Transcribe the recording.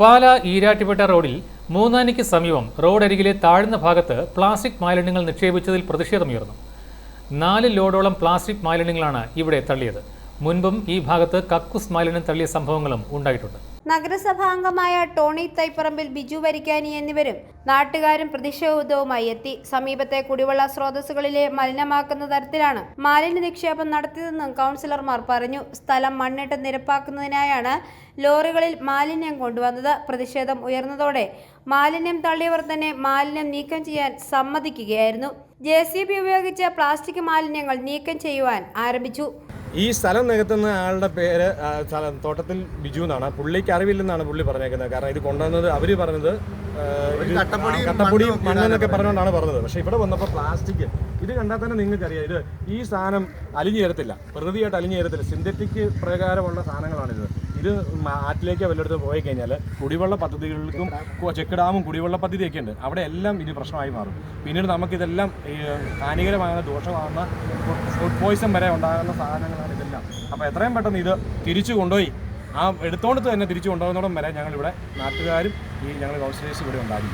പാല ഈരാറ്റുപേട്ട റോഡിൽ മൂന്നാനിക്ക് സമീപം റോഡരികിലെ താഴ്ന്ന ഭാഗത്ത് പ്ലാസ്റ്റിക് മാലിന്യങ്ങൾ നിക്ഷേപിച്ചതിൽ പ്രതിഷേധമുയർന്നു. നാല് ലോഡോളം പ്ലാസ്റ്റിക് മാലിന്യങ്ങളാണ് ഇവിടെ തള്ളിയത്. മുൻപും ഈ ഭാഗത്ത് കക്കൂസ് മാലിന്യം തള്ളിയ സംഭവങ്ങളും ഉണ്ടായിട്ടുണ്ട്. നഗരസഭാംഗമായ ടോണി തൈപ്പറമ്പിൽ ബിജു വരിക്കാനി എന്നിവരും നാട്ടുകാരും പ്രതിഷേധവുമായി എത്തി. സമീപത്തെ കുടിവെള്ള സ്രോതസ്സുകളിലെ മലിനമാക്കുന്ന തരത്തിലാണ് മാലിന്യ നിക്ഷേപം നടത്തിയതെന്നും കൗൺസിലർമാർ പറഞ്ഞു. സ്ഥലം മണ്ണിട്ട് നിരപ്പാക്കുന്നതിനായാണ് ലോറികളിൽ മാലിന്യം കൊണ്ടുവന്നത്. പ്രതിഷേധം ഉയർന്നതോടെ മാലിന്യം തള്ളിയവർ തന്നെ മാലിന്യം നീക്കം ചെയ്യാൻ സമ്മതിക്കുകയായിരുന്നു. ജെ സി ബി ഉപയോഗിച്ച് പ്ലാസ്റ്റിക് മാലിന്യങ്ങൾ നീക്കം ചെയ്യുവാൻ ആരംഭിച്ചു. ഈ സ്ഥലം നികത്തുന്ന ആളുടെ പേര് സ്ഥലം തോട്ടത്തിൽ ബിജു എന്നാണ്. പുള്ളിക്ക് അറിവില്ലെന്നാണ് പുള്ളി പറഞ്ഞേക്കുന്നത്. കാരണം ഇത് കൊണ്ടുവന്നത് അവർ പറഞ്ഞത് കട്ടപ്പൊടിയും ഇത് കട്ടപ്പൊടി മണ്ണെന്നൊക്കെ പറഞ്ഞുകൊണ്ടാണ് പറഞ്ഞത്. പക്ഷെ ഇവിടെ വന്നപ്പോൾ പ്ലാസ്റ്റിക്. ഇത് കണ്ടാൽ തന്നെ നിങ്ങൾക്കറിയാം. ഇത് ഈ സാധനം അലിഞ്ഞു ചേരത്തില്ല. പ്രകൃതിയായിട്ട് അലിഞ്ഞു ചേരത്തില്ല. സിന്തറ്റിക് പ്രകാരമുള്ള സാധനങ്ങളാണിത്. ഇത് ആറ്റിലേക്ക് വല്ലയിടത്ത് പോയി കഴിഞ്ഞാൽ കുടിവെള്ള പദ്ധതികൾക്കും ചെക്ക് ഡാമും കുടിവെള്ള പദ്ധതിയൊക്കെ ഉണ്ട്. അവിടെ എല്ലാം ഇത് പ്രശ്നമായി മാറും. പിന്നീട് നമുക്കിതെല്ലാം ഹാനികരമാകുന്ന ദോഷമാകുന്ന ഫുഡ് പോയിസൺ വരെ ഉണ്ടാകുന്ന സാധനങ്ങളാണ് ഇതെല്ലാം. അപ്പോൾ എത്രയും പെട്ടെന്ന് ഇത് തിരിച്ചു കൊണ്ടുപോയി. ആ എടുത്തോണ്ട് തന്നെ തിരിച്ചു കൊണ്ടുപോകുന്നതോടം വരെ ഞങ്ങളിവിടെ നാട്ടുകാരും ഈ ഞങ്ങൾ കൗൺസിലേഴ്സ് ഇവിടെ ഉണ്ടാകും.